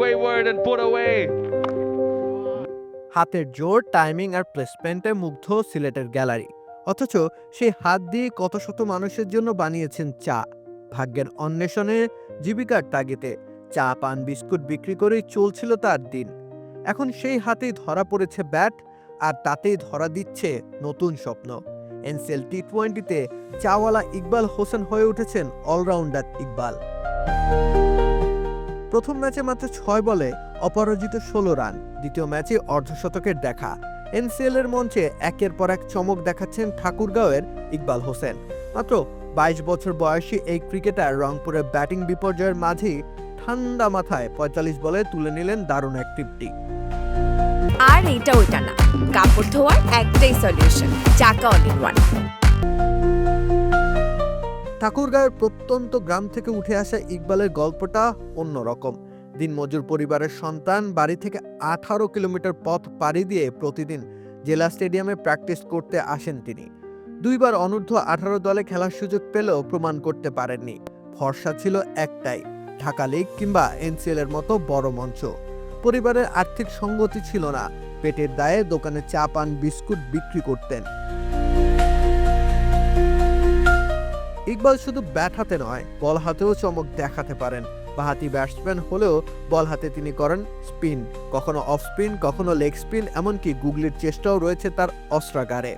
wayward and put away. হাতের জোর timing আর প্লেসমেন্টে মুগ্ধ সিলেটের গ্যালারি। অথচ সেই হাত দিয়ে কত শত মানুষের জন্য বানিয়েছেন চা। ভাগ্যের অন্বেষণে জীবিকার তাগিদে চা, পান, বিস্কুট বিক্রি করেই চলছিল তার দিন। এখন সেই হাতেই ধরা পড়েছে ব্যাট আর তাতেই ধরা দিচ্ছে নতুন স্বপ্ন। এনসিএল টি টোয়েন্টিতে চাওয়ালা ইকবাল হোসেন হয়ে উঠেছেন অলরাউন্ডার ইকবাল। প্রথম ম্যাচে মাত্র ছয় বলে অপরাজিত ষোলো রান। দ্বিতীয় ম্যাচে অর্ধশতকের দেখা। এনসিএল এর মঞ্চে একের পর এক চমক দেখাচ্ছেন ঠাকুরগাঁওয়ের ইকবাল হোসেন। মাত্র বাইশ বছর বয়সী এই ক্রিকেটার রংপুরের ব্যাটিং বিপর্যয়ের মাঝেই ঠান্ডা মাথায় পঁয়তাল্লিশ বলে তুলে নিলেন দারুণ এক টিপটি আর এটা ওইটা না। কাপড় ধোয়ার একটাই সলিউশন চাকা অল ওয়ান ঠাকুরগাঁয়ের প্রত্যন্ত গ্রাম থেকে উঠে আসা ইকবালের গল্পটা অন্যরকম। দিনমজুর পরিবারের সন্তান বাড়ি থেকে আঠারো কিলোমিটার পথ পাড়ি দিয়ে প্রতিদিন জেলা স্টেডিয়ামে প্র্যাকটিস করতে আসেন তিনি। দুইবার অনূর্ধ্ব আঠারো দলে খেলার সুযোগ পেলেও প্রমাণ করতে পারেননি। ভরসা ছিল একটাই, ঢাকা লিগ কিংবা এনসিএল এর মতো বড় মঞ্চ। পরিবারের আর্থিক সঙ্গতি ছিল না। পেটের দায়ে দোকানে চা পান, বিস্কুট বিক্রি করতেন। ইকবাল শুধু ব্যাট হাতে নয় বল হাতেও চমক দেখাতে পারেন। বাহাতি ব্যাটসম্যান হলেও বল হাতে তিনি করেন স্পিন কখনো অফ স্পিন কখনো লেগ স্পিন এমনকি গুগলির চেষ্টাও রয়েছে তার অস্ত্রাগারে।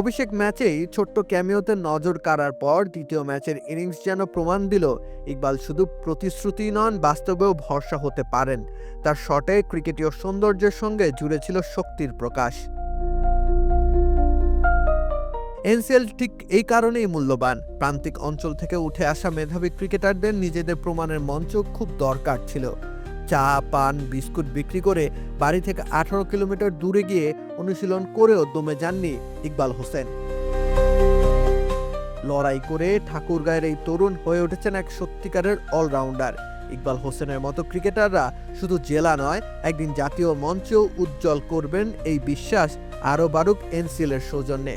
অভিষেক ম্যাচেই ছোট্ট ক্যামিওতে নজর কাড়ার পর দ্বিতীয় ম্যাচের ইনিংস যেন প্রমাণ দিল, ইকবাল শুধু প্রতিশ্রুতি নন, বাস্তবেও ভরসা হতে পারেন। তার শটে ক্রিকেটীয় সৌন্দর্যের সঙ্গে জুড়ে ছিল শক্তির প্রকাশ। এনসিএল ঠিক এই কারণেই মূল্যবান। প্রান্তিক অঞ্চল থেকে উঠে আসা মেধাবী ক্রিকেটারদের নিজেদের প্রমাণের মঞ্চ খুব দরকার ছিল। চা, পান, বিস্কুট বিক্রি করে বাড়ি থেকে আঠারো কিলোমিটার দূরে গিয়ে অনুশীলন করেও দমে যাননি ইকবাল হোসেন। লড়াই করে ঠাকুরগাঁয়ের এই তরুণ হয়ে উঠেছেন এক সত্যিকারের অলরাউন্ডার। ইকবাল হোসেনের মতো ক্রিকেটাররা শুধু জেলা নয়, একদিন জাতীয় মঞ্চেও উজ্জ্বল করবেন এই বিশ্বাস আরও বাড়ুক এনসিএলের সৌজন্যে।